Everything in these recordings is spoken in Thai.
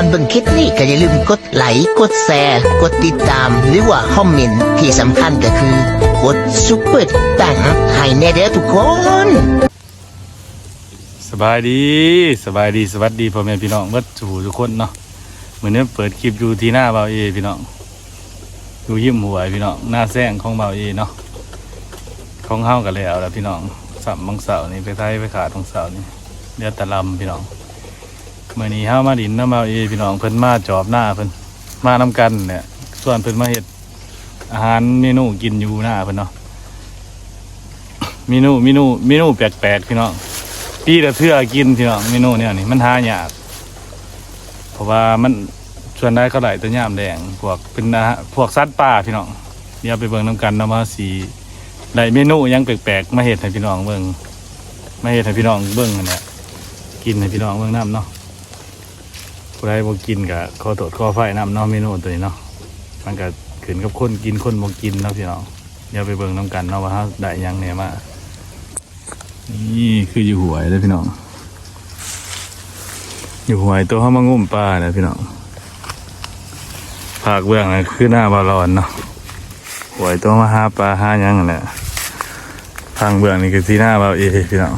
อนเบิ่งคลิปนี้ก็อย่าลืมกดไลค์กดแชร์ กดติดตาม หรือว่าคอมเมนต์ที่สำคัญก็คือกดซุปเปอร์ตังให้แน่เด้อทุกคนสบายดีสบายดีสวัสดีพ่อแม่พี่น้องเบิดสู่ทุกคนเนาะเหมือนนี้เปิดคลิปอยู่ที่หน้าเบาเอพี่น้องอยู่ยิ้มหวยพี่น้องหน้าแซงของเบาเอเนาะของเฮากันแล้วแล้วพี่น้องสับบางเสาร์นี่ไปไทยไปขาดตรงเสาร์นี่เดือดตะลำพี่น้อง เมื่อนี้เฮามาดินน้ำเบาเอพี่น้องเพิ่นมาจอบหน้าเพิ่นมานํกันเนี่ยส่วนเพิ่นมาเฮ็ดอาหารเมนูกินอยู่หน้าเพิ่นเนาะเมนูเมนูเมนูแปลกๆพี่น้องปีละเทื่อกินพี่น้องเมนูเนี่ยนี่มันหายากเพราะว่ามันส่วนได้เขาไหลตัวย่ามแดงพวกเป็นอาหารพวกสัตว์ป่าพี่น้องเดี๋ยวไปเบิ่งน้ำกันนาะมาสีได้เมนูยังแปลกๆมาเฮ็ดให้พี่น้องเบิ่งมาเฮ็ดให้พี่น้องเบิ่งเนั่นแหละกินให้พี่น้องเบิ่งน้ำเนาะ ผู้ใดบ่กินก็ขอโทษขอไฟน้ำเนาะเมนูตัวนี้เนาะมันก็ขึ้นกับคนกินคนบ่กินเนาะพี่น้องเดี๋ยวไปเบิ่งน้ำกันเนาะว่าเราได้ยังแหน่มานี่คืออยู่หวยเลยพี่น้องอยู่หวยตัวเขามางุ่มปลาเนี่ยพี่น้องภาคเบื้องนะคือหน้าบาลอนเนาะหวยตัวมาหาปลาหายังนั่นแหละทางเบื้องนี่คือที่หน้าบาเอพี่น้อง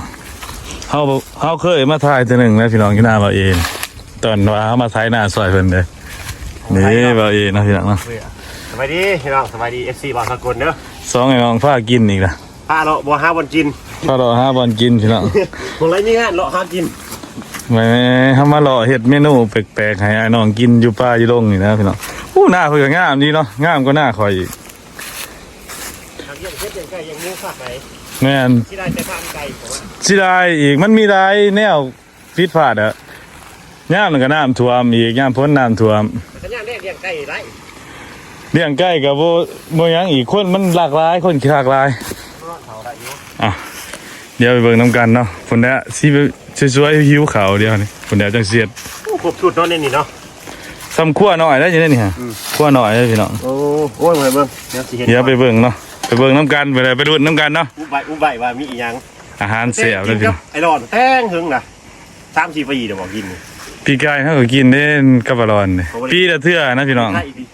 เขาเขาเคยมาถ่ายตัวหนึ่งแล้วพี่น้องที่หน้าบาเอ ตอนว่าเขามาถ่ายหน้าซอยเพิ่นเลยนี่บาเอเนาะพี่น้องเนาะสบายดีพี่น้องสบายดี FC บางสกุลเนอะสองไอ้น้องผ้ากินอีกละพาเราบัวห้าวันกินพาเราห้าบอลกินพี่น้องคนไรนี่งานเราห้ากินแหม่ทำมาหล่อเห็ดเมนูแปลกๆให้ไอ้น้องกินอยู่ป่าอยู่ลงนี่นะพี่น้องอู้หน้าเพื่องามดีเนาะงามก็หน้าคอยอีกทางเยี่ยมเช็ดยังไก่ยังนิ้วฝากไหนแม่นที่ได้แต่ข้ามไก่ผมว่าสิได้อีกมันมีได้แนวพิษพลาดอะ ย่ามมันก็น้ำท่วมอีกย่ามพ้นน้ำท่วมแต่สัญญาณแรกเลี้ยงไก่ไรเลี้ยงใกล้กับโบโมยังอีกคนมันหลากหลายคนหลากหลายเพราะว่าเขาได้อยู่อะเดี๋ยวไปเบิ่งน้ำกันเนาะคนเนี้ยสิสวยๆหิวขาวเดียวนี่คนเนี้ยจังเสียดโอ้ครบชุดเนาะเนี่ยนี่เนาะซ้ำขั้วหน่อยได้ยังไงนี่ฮะขั้วหน่อยได้พี่น้องโอ้โอ้ยมาเบิ่งเดี๋ยวสิเห็นเดี๋ยวไปเบิ่งเนาะไปเบิ่งน้ำกันไปเลยไปดูดน้ำกันเนาะอุบใบอุบใบว่ามีอีหยังอาหารเสียบเลยพี่น้องไอ้รอดแท่งหึงนะสามสี่ปีเดี๋ยวบอกกิน ปีกายเขาก็กินได้กับบะรอนเลยปีละเทื่อนะพี่น้องไทยพี่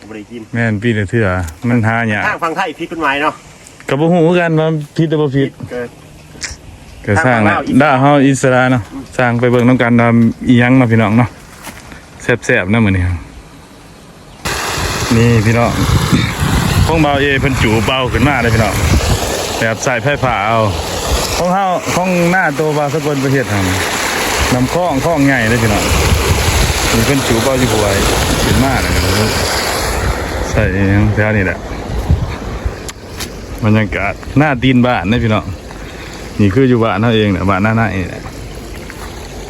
ผมไม่ได้กินแม่นปีละเทื่อมันหายากทางฟังไทยพิษกฎหมายเนาะกับบ่ฮู้คือกันว่าผิดหรือบ่ผิดเกิดก็สร้างทางฝั่งลาวอิสระด่าเฮาอิสระเนาะสร้างไปเบิ่งนํกันว่าอีหยังเนาะพี่น้องเนาะแซ่บๆนะมื้อนี้นี่พี่น้องพวกเบาเอเพิ่นจูเบาขึ้นมาเลยพี่น้องแบบใส่ไฟผ้าเอาของเฮาของหน้าตัวบาสกลประเทศทำ น้ำคลองคลองใหญ่เลยพี่น้องมีเพิ่นจูเบาอยู่หวยขึ้นมาเลยใส่แถวนี้แหละบรรยากาศหน้าตีนบ้านนะพี่น้องนี่คืออยู่บ้านเขาเองเนี่ยบ้านหน้าหน้าเองเนี่ย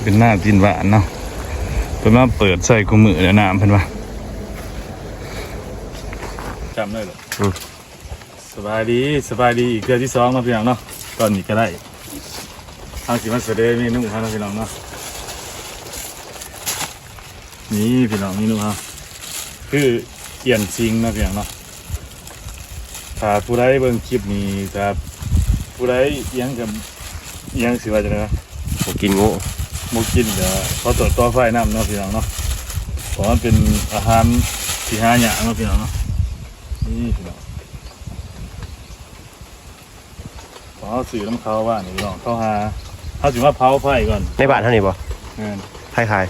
เป็นหน้าจีนบ้านเนาะเป็นมาเปิดใส่กุมือแล้วน้ำเพิ่นว่าจำได้หรอสบายดีสบายดีอีกเดือนที่สองมาพี่น้องเนาะตอนนี้ก็ได้เอาสิมาเสด็จเมนูครับพี่น้องเนาะ นี่พี่น้องเมนูครับคือเกี่ยนซิงเนาะพี่น้องเนาะถ้าผู้ใดเบิ่งคลิปนี้ถ้าผู้ใดเอียงกับเอียงสิว่าจะไงนะผมกินงูหมูกินเดี๋ยวเขาตรวจต่อไฟน้ำเนาะพี่น้องเนาะเพราะมันเป็นอาหารที่หายากเนาะพี่น้องเนาะนี่พี่น้องขอสื่อน้ำเขาว่านี่พี่น้องเขาหาเขาถือว่าเผาไฟก่อนในบ้านเท่านี้ป่ะเงินไทยขาย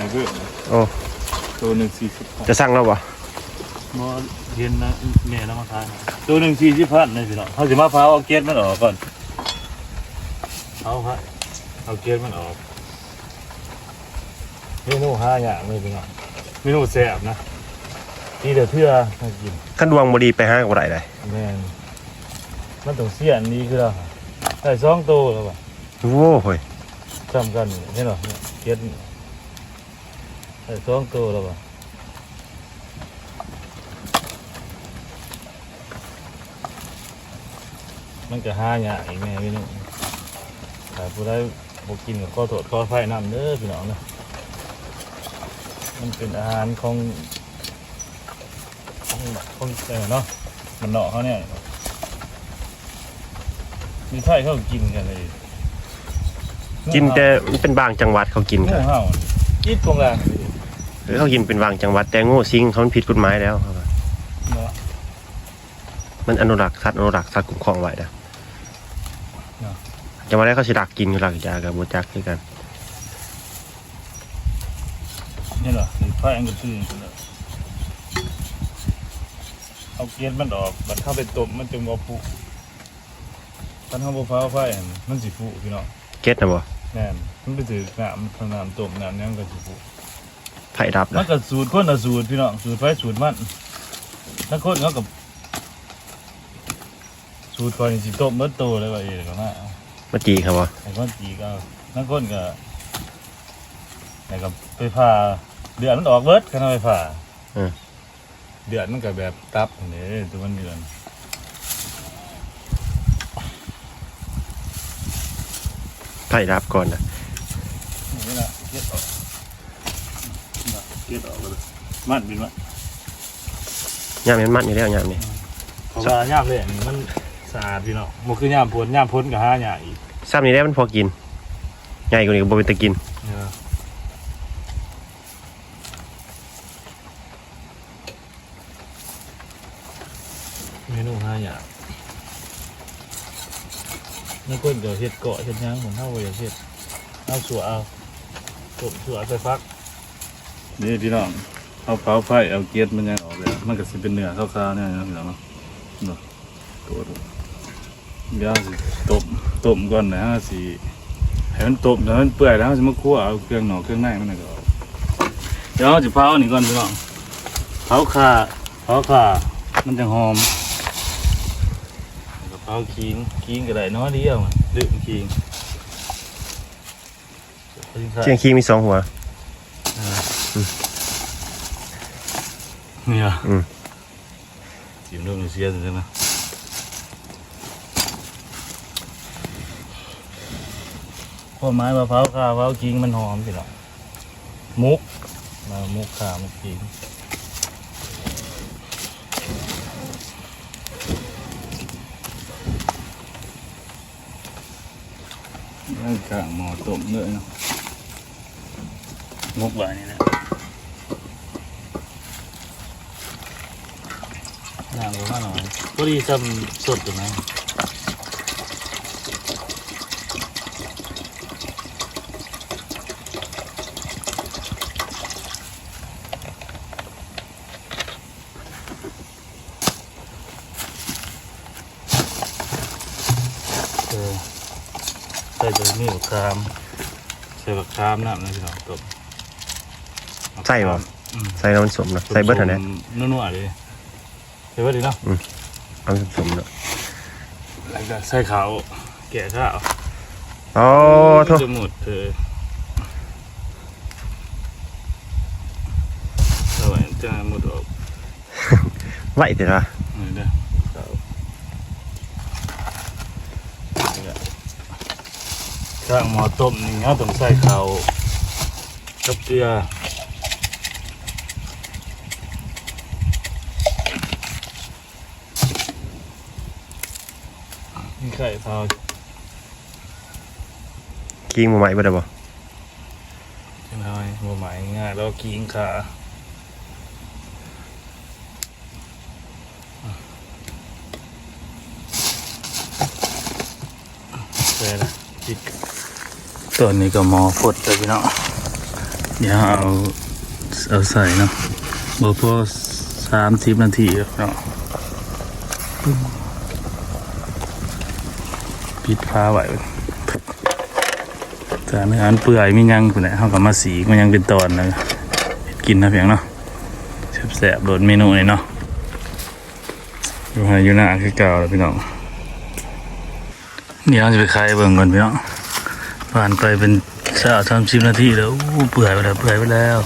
ไอ้เพื่อนโอ้ตัวหนึ่งสี่สิบจะสั่งแล้วป่ะมอเทียนนะแม่น้ำมาทานตัวหนึ่งสี่สิบพันเลยพี่น้องเขาถือว่าเผาเอาเกล็ดมันออกก่อนเอาฮะเอาเกล็ดมันออกเมนูห้าอย่างเลยพี่น้องเมนูแซ่บนะนี่เดี๋ยวเพื่อมากินขั้นดวงบดีไปห้างกับไรได้แม่นมันต้องเสียอันนี้คือเราใส่ซองโตแล้วป่ะโอ้โหยจำกันเห็นหรอเนี่ยเก็ด นี่ใส่ซองโตแล้วป่ะมันจะห้าอย่างอีกแม่พี่น้องถ้าผู้ใดบ่กินกับข้อโทษข้อไฟน้ำเด้อพี่น้องเนาะมันเป็นอาหารของของของเออเนาะมันเนาะเขาเนี่ยมีไทยเขากินกันเลยกินแต่มันเป็นบางจังหวัดเขากินหมูกันเห่ากินตรงแรง รือเขากินเป็นวางจังหวัดแต่โง่ซิงเขามันผิดกฎหมายแล้วครับเนาะมันอนุรักษ์สัตว์อนุรักษ์สัตว์คุ้มครองไว้นะเนาะจังหวัดแรกเขาสิดักกินหลักยากับบูจักคือกันนี่เหรอหรือไฟอันกระตื้นกันเลยเอาเกล็ดมันออกบัดเข้าไปต้มมันจึงบ่ฟุคันเฮาบ่ฟ้าไฟหั่นมันสิฟุพี่น้องเก็ตนะบ่แน่นมันไปถือน้ำทางน้ำต้มน้ำหยังก็สิฟุไผ่ดับมันนะก็สูตรคนละสูตรพี่น้องสูตรไฟสูตรมันถ้าคนเขากับสูตรคอยนี่สิต้มเบิดโตเลยว่าเอ๋ก็มามาจีครับบ่ไอ้คนตีก็นักคนก็ไอ้ก็ไปผ่าเดือดมันออกเบิดกันเอาไปผ่าอืมเดือดมันก็แบบตับนี่ตัวมันเดือดไผ่ดับก่อนนะนี่นะเก็ดออกน่ะ เก็ดออกเลยมันเป็นมันยามมันมัดอยู่แล้วยามนี้เพราะว่าย่ามเลยอันนี้มันสะอาดพี่น้องมันคือย่ามพ้นย่ามพ้นกับห้าหยาอีกซ้ำนี้แล้วมันพอกินใหญ่กว่านี้ก็บ่เป็นตะกินเนี่ยเมนูห้าอย่างนี่ก้นเดี๋ยวเห็ดเกาะเห็ดหยังผมเท่ากับเห็ดเอาสัวเอาตบสัวใส่ฟัก นี่พี่น้องเอาเผาไฟเอาเกียดมันยังออกเลยมันก็สิเป็นเนื้อขาวๆเนี่ยนะพี่น้องเนาะเนาะตัวดูเดี๋ยวสิต้มต้มก่อนนะฮะสิให้มันต้มแล้วมันเปื่อยแล้วจะมาคั่วเอาเครื่องหนอเครื่องในมันนะก็เอาเดี๋ยวเราจะเผาอันนี้ก่อนพี่น้องเผาขาเผาขามันจะหอมแล้วก็เผาขิงขิงก็ได้น้อยเดียวมันลืมขิงเชียงคีมีสองหัว นี่อะอืมจิ้มด้วยมือเสียจังนะพอไม้มะพร้าวข่าเผาขิงมันหอมพี่น้องมุกมามุกข่ามุกขิงร่างกางหมอต้มเลยเนาะงกไว้นี่แหละางประมาณหน่อยพอดีจำสดอยู่นะเออใส่ตัวนี้บักคามใส่บักคามน้ำนะพี่น้องต้มใส่บ่อืมใส่แล้วมันสมเนาะใส่เบิดเท่านั้นนัวๆเลย ใส่เบิดดีเนาะเอามันสมเนาะแล้วก็ใส่ขาวแกะข้าวอ๋อโทษจะหมดเธอเอาไว้จะหมดออกไหวแต่ละนี่เด้อขาวนี่ก็ข้างหม้อต้มนี่เขาต้องใส่ข้าวกับเกลือ นี่ไข่ข้าวคิงมาใหม่บ่ได้บ่ใช่ไหมโมหมายง่ายแล้วกิ้งขาเสร็จแล้วจิกตอนนี้ก็หมอฟดเลยพี่น้องเดี๋ยวเอาเอาใส่เนาะบพอสามสิบนาทีแล้วเนาะ ปิดฟ้าไว้จานอาหารเปื่อยมียังคนไหนเขากับมาสีมันยังเป็นตอนเลยกินนะเพียงเนาะแซ่บๆโดดเมนูนี่เนาะอยู่ไหนอยู่หน้าคือเก่าแล้วพี่น้องเดี๋ยวเราจะไปคลายเบิ่งก่อนพี่น้องผ่านไปเป็นสาวสามสิบนาทีแล้วอู้เปื่อยไปแล้วเปื่อยไปแล้ว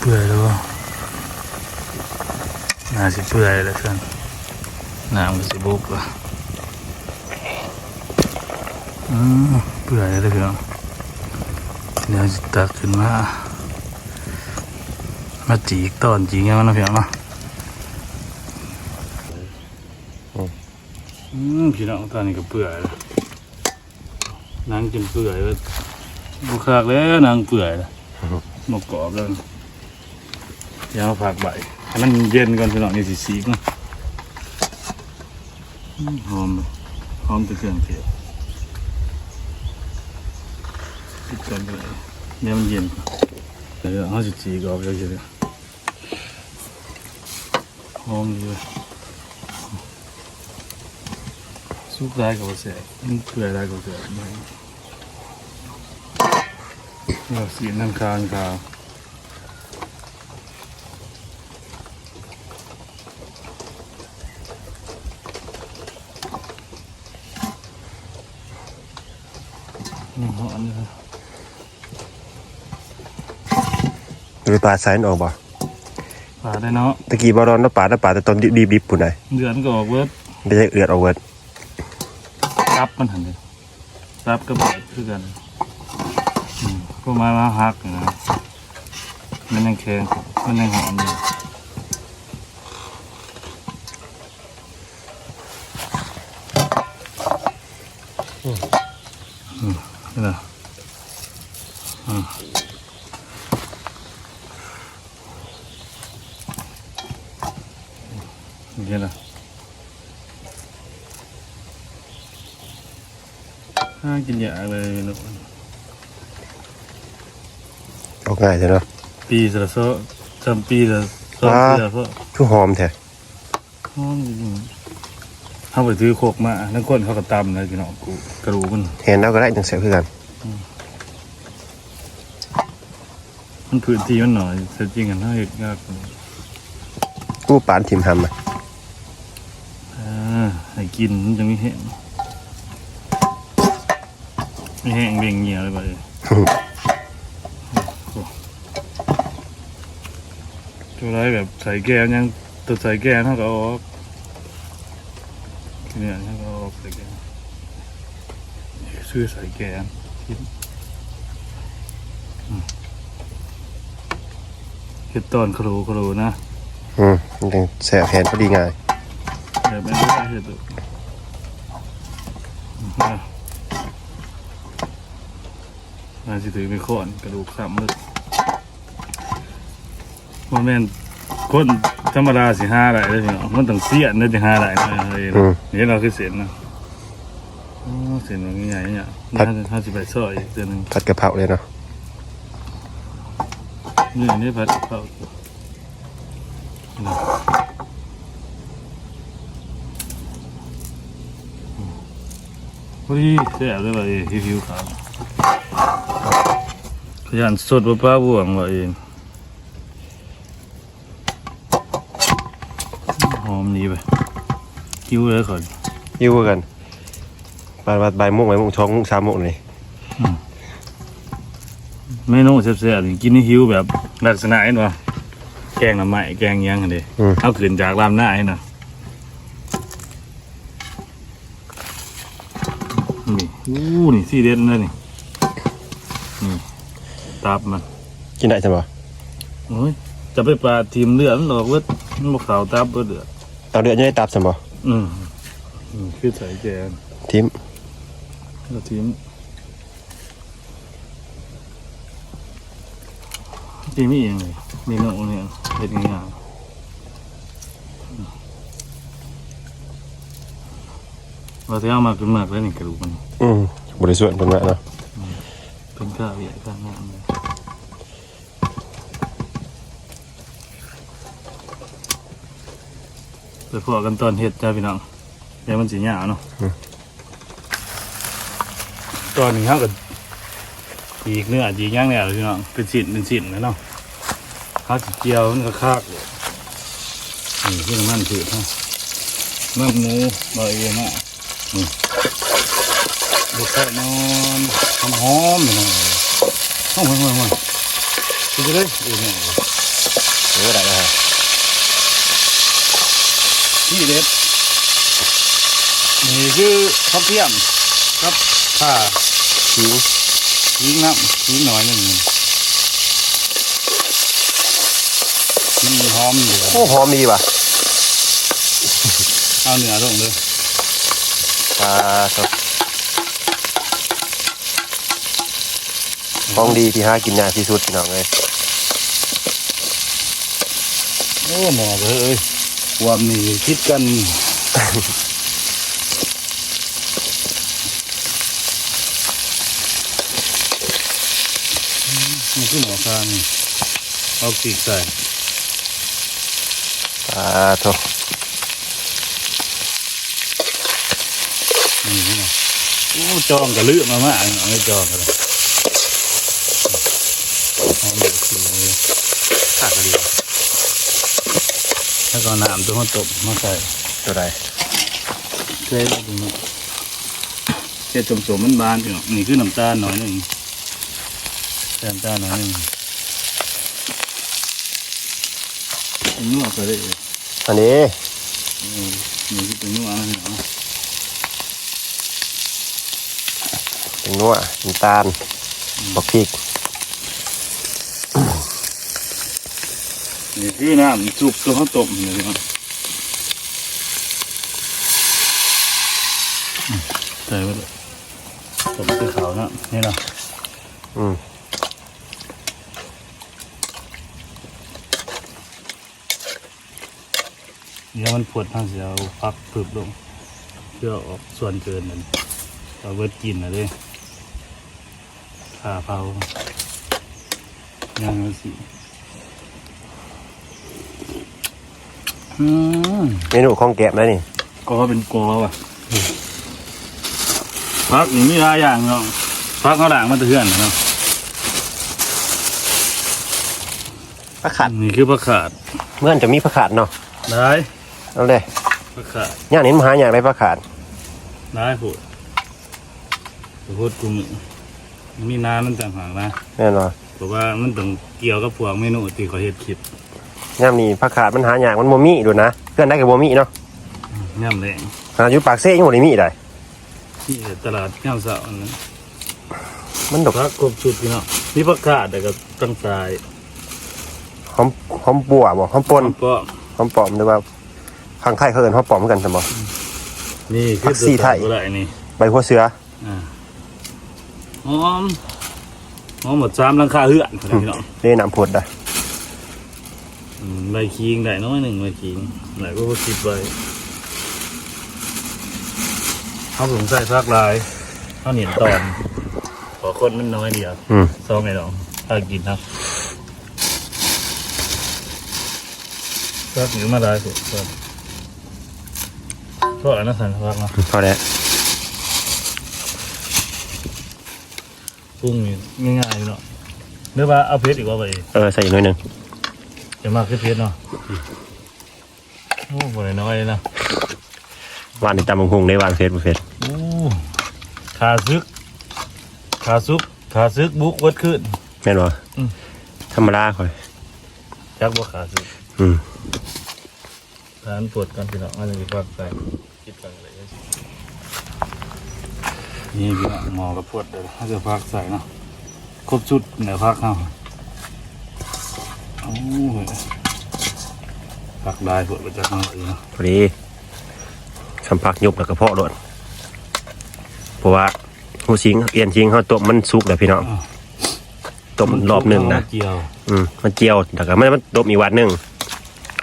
เปื่อยแล้วน่าสิเปื่อยแล้วท่านน้ำก็สิบุกว่ะอืม เปื่อยเลยพี่น้องเดี๋ยวจะตักขึ้นมา มาจีกตอนจีกยังมันนะพี่น้องเนาะอืมพี่น้องตอนนี้ก็เปื่อยแล้วนางจนเปื่อยแล้วบุคากแล้วนางเปื่อยแล้วมกกรอบแล้วเดี๋ยวเอาผักใบให้มันเย็นก่อนพี่น้องนี่สิสีก่อนอืมหอมเลยหอมแต่เครื่องเทศ ปิดก่อนไปเลยเดี๋ยวมันเย็นก่อนเดี๋ยวเอาสิสีกรอบเดี๋ยวจะหอมดีเลยสุก ได้กับเสียมันเปื่อยได้กับเสียไม่เราสีน้ำคางขาวน้ำหอมเลยหรือปลาไซน์ออกบ่ปลาได้เนาะตะกี้บ่ร้อนน้ำปลาน้ำปลาแต่ตอนดิบดิบๆปุ่นไหนเดือนก็ออกเวิร์ดไม่ใช่เอือดออกเวิร์ดรับมันหันเลยรับก็แบบคือกันอืมก็มามาหักอยู่นะมันยังแข็งมันยังหอมอยู่อืมนี่นะอืมนี่นะ ห้า กินยาเลยเนาะออกง่ายใช่เนาะปีละโซจำปีละโซอ่าปีละโซคือหอมแท้หอมจริงๆเขาไปถือโคกมานั่งก้นเขาก็ตำเลยพี่น้องกูกระดูกมันเห็นแล้วก็ได้จังเสียคือกัน มันพื้นที่มันหน่อยแต่จริงกันน่าเห็ดยากกว่ากู้ปานทิมหำอะอ่าให้กินมันจะไม่แห้ง ไม่แห้งเบ่งเหี่ยวเลยไปตัวไรแบบใส่แก้วยังตัวใส่แก้วเท่ากับเอาออกเนี่ยเท่ากับเอาออกใส่แก้วซื้อใส่แก้วกินอืมเห็ดตอนครูครูนะอืมมันจังแสบแทนพอดีง่ายแบบไม่ได้เห็ดอก มาสิถือไปขอนกระดูกซ้ำมืดโมเมนคนธรรมดาสิห้าได้เลยพี่น้องมันต้องเสียนได้จะห้าได้นะเฮ้ยอืมนี่เราคือเสียนนะโอ้เสียนมันใหญ่เนี่ยครับห้าห้าสิบแปดซอยอีกเดือนหนึ่งผัดกะเพราเลยเนาะนี่นี่พัดเข้านี่พอดีเสียเลยว่าเองผิวขาวข ยันสดว่าป้าบ่วงว่าเอง หอมนี้ไปคิ้วเลยก่อนยิ้วกันปานวัดใบายโมงใบายโมงช่องโมงสามโมงนี่เมนูเสียบๆนี่กินนี่หิวแบบลักษณะนี้วะแกงหน่อไม้แกงหยังกันเด้อืมเอาขึ้นจากลามหน้าให้น่ะนี่อู้นี่สีเด็ดเลยนี่นี่ ตับมันกินได้ใช่ปะโอ้ยจะไปปลาทีมเลือดมันดอกเวดมันบอกขาวตับเบิดเดือดเอาเดือดยังได้ตับใช่ปะอืมอืมคือใส่แกงทิมแล้วทีมจริงไม่เองเลยเมนูเนี่ยเป็นง่ายๆเราจะเอามาขึ้นมากแล้วนี่กระดูกมันอืมบริสุทธิ์เป็นมาเนาะ เป็นข้าวใหญ่ข้างหน้าเลยไปพอกันตอนเห็ดจ้าพี่น้องเดี๋ยวมันสีหยาเนาะตอนนี้เขาก็จีกเนื้อจีกย่างเนี่ยพี่น้องเป็นชิ้นเป็นชิ้นนะเนาะข้าวจีเจียวมันก็คากเลยนี่ที่น้ำมันถือฮะน้ำหมูบะเอียนะนี่ บุกแค่นอนหอมหอมๆพี่น้องเอ้ยหอมหอมหอมหอมไปเลยเอียเนี่ยเออได้แล้วฮะนี่เด็ดนี่คือข้าวเทียมครับผ้าทิ้งยิงน้ำยิงหน่อยหนึ่งมันหอมอยู่โอ้หอมดีว่ะเอาเนื้อลงเลยอ่าครับ ของดีที่หากินยากที่สุดพี่น้องเลยโอ้หมอเอ้ยความนี่คิดกันมันคือหมอคางนี่เอาปีกใส่อ่าโถนี่นี่นะโอ้จองกระลือมามากเอาไม่จองกันเลยเอาหมดสิเลย ขาดก็ดี แล้ว ก็เอาน้ำตัวเขาตบมาใส่ตัวใดเกลือตรงนี้เจ็ดสมสมมันบานอยู่นี่คือน้ำตาลหน่อยหนึ่งใส่น้ำตาลหน่อยหนึ่งอันนี้เอาไปได้เลยอันนี้อืมนี่คือเป็นนัวนะพี่น้องเป็นนัวน้ำตาลบักพริก นี่คือน้ำซุปตัวเขาต้มนี่พี่น้องอืมใส่ไปเลยต้มสีขาวนะนี่นะอืมเดี๋ยวมันปวดทางเสียเอาพักพึบลง เพื่อออกส่วนเกินนั่นเอาเวิร์ดกินนะเด้ขาเผาย่างละสิอืม เมนูของแกะนะนี่ก็เป็นกอว่ะพักนี่มีหลายอย่างเนาะพักเขาด่างมาแตะเทือนเนาะผักขาดนี่คือผักขาดเมื่อนจะมีผักขาดเนาะได้เอาเลยผักขาดย่างนี้มาหาอย่างไรผักขาดได้พูดพูดกูมือมีน้ำมันต่างหากนะแน่นอนเพราะว่ามันต้องเกี่ยวกับพวกเมนูที่เขาเฮ็ดคลิป ย่ามนี้ผักขาดมันหาอย่างมันบ่มีดูนะเพื่อนได้กับบ่มีเนาะย่ำแรงหาอยู่ปากเซ่ยังบ่ได้มีได้ที่ตลาดย่ำเสาร์อันนั้นมันดอกพักครบชุดพี่เนาะมีผักขาดแต่ก็ตั้งสายหอมหอมปัวบ่หอมปนก็หอมปอมหรือว่าข้างไทยเขาเอิ้นหอมปอมเหมือนกันซั่นบ่นี่ผัคือกชีไทยตัวอะไรนี่ใบหัวเสืออ่าหอมหอมหมดซ้ำหลังคาเหือนพี่น้องเล่น้ำผดได้อืม ใบคิงได้น้อยหนึ่งใบคิงไหนก็คิดไว้เขาสงสัยพักลายเขาเหนียนตอนขอคนมันน้อยเดียวอืม ซองไงน้องถ้ากินครับพักหรือมาได้สุดครับเพราะอันนั้นสันพักเนาะพอแล้วปรุงนี่ง่ายๆเนาะหรือว่าเอาเพชรอีกว่าไปเออใส่อีกหน่อยหนึง จะมากขึ้นเพชรเนาะโอ้โหน้อยนะหวานนี่ตำบักหุ่งได้หวานเฟสบ่เฟสโอ้ขาซึก ขาซุก ขาซึกบุกวัดขึ้น แม่นบ่อืม ธรรมดาค่อย จักบ่ขาซึกอืมทานปวดกันพี่น้องอันนี้ก็ใส่คิดกันเลยนี่พี่น้องหมอกับปวดเดี๋ยวเขาจะพักใส่เนาะครบชุดเดี๋ยวพักเนาะโอ้ยพักได้ปวดไปจากเนาะอีกเนาะพอดีสัมผักยุบแล้วก็เพาะโดดเพราะว่าหูสิงเอียนสิงเขาต้มมันสุกแล้วพี่น้องต้มรอบหนึ่งนะเกี่ยวอืมมันเจียวแต่ก็มันมันต้มอีกวันหนึ่ง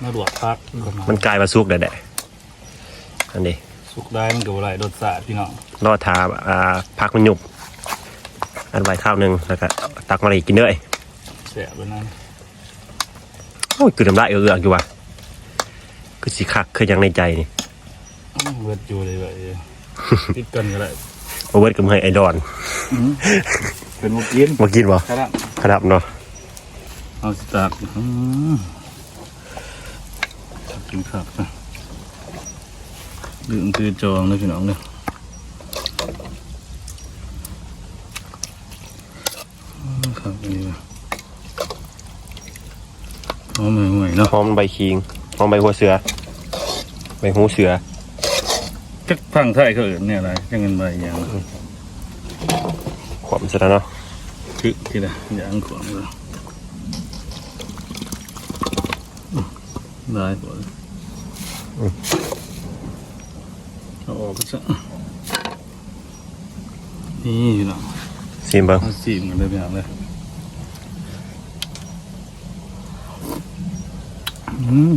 มาดวดพักมันกลายมาสุกแล้วแหละอันนี้สุกได้มันก็บ่ไรรสชาติพี่น้องรอทาอ่าพักมันยุบอันไว้ข้าวหนึ่งแล้วก็ตักมาเลยกินเลยแสบไปนั้นโอ้ยคือน้ำลายเอือกๆอยู่ว่ะคือสิคักคือยังในใจนี่เวิร์ดอยู่เลยแบบติดกันก็ได้โอเวิร์ดกับเฮยไอดอนเป็นมุกยินมากินบ่ครับครับเนาะเอาสตาร์ทอืมกินขับนะดื่มคือจองเลยพี่น้องเนี่ยอืมครับนี่นะหอม ห่วยๆเนาะหอมใบคิงหอมใบหัวเสือ ใบหูเสือจักพังไทยเขาเอื่นเนี่ยอะไรจังเงินใบอย่างขวามเสร็จแล้วเนาะทึกทีละอย่างขวางเลยอืมได้ปวดเอาออกก็จะนี่อยู่เนาะซิมเบิ้งเอาสีมันเลยไปหาเลย อืม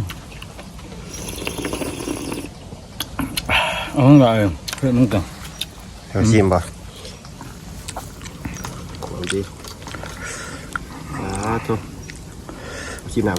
เอาหน่อยเพื่อนมึงก่อนเอาชิมบ่ขอดีอ่าทุชิมหนั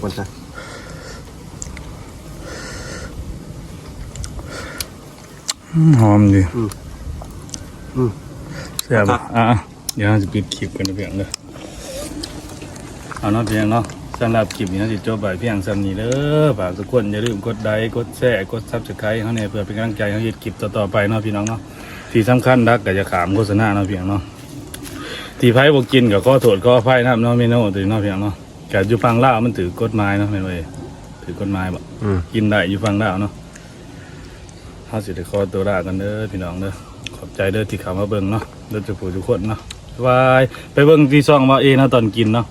ก่อนจ้ะหอมดีอืมอืมแซ่บอะอะเดี๋ยวเราจะปิดคลิปนเพียงเอียงเนาะสำหรับคลิปนี้เราจะจบไปเพียงสำนีเด้อฝากทุกคนอย่าลืมกดไลค์กดแชร์กดซับสไครต์เขาเนี่ยเพื่อเป็นกำลังใจให้เฮ็ดคลิปต่อๆไปเนาะพี่น้องเนาะที่สำคัญรักก็จะขามโฆษณาเนาะเพียงเนาะที่ไพ่บอกกินกับข้อโทษข้อไพ่นะครับเนาะเมนูตัวเนาะเพียงเนาะแต่อยู่ฟังเล่ามันถือกฎหมายเนาะไม่นว่าเอ้ถือกฎหมายบ่อืมกินได้อยู่ฟังได้วเนาะเขาสิได้ขอตัวลากันเด้อพี่น้องเด้อขอบใจเด้อที่ขามาเบิ่งเนาะเด้อจะผู้ทุกคนเนาะบายไปเบิ่งที่ซองมาเอนะตอนกินเนาะ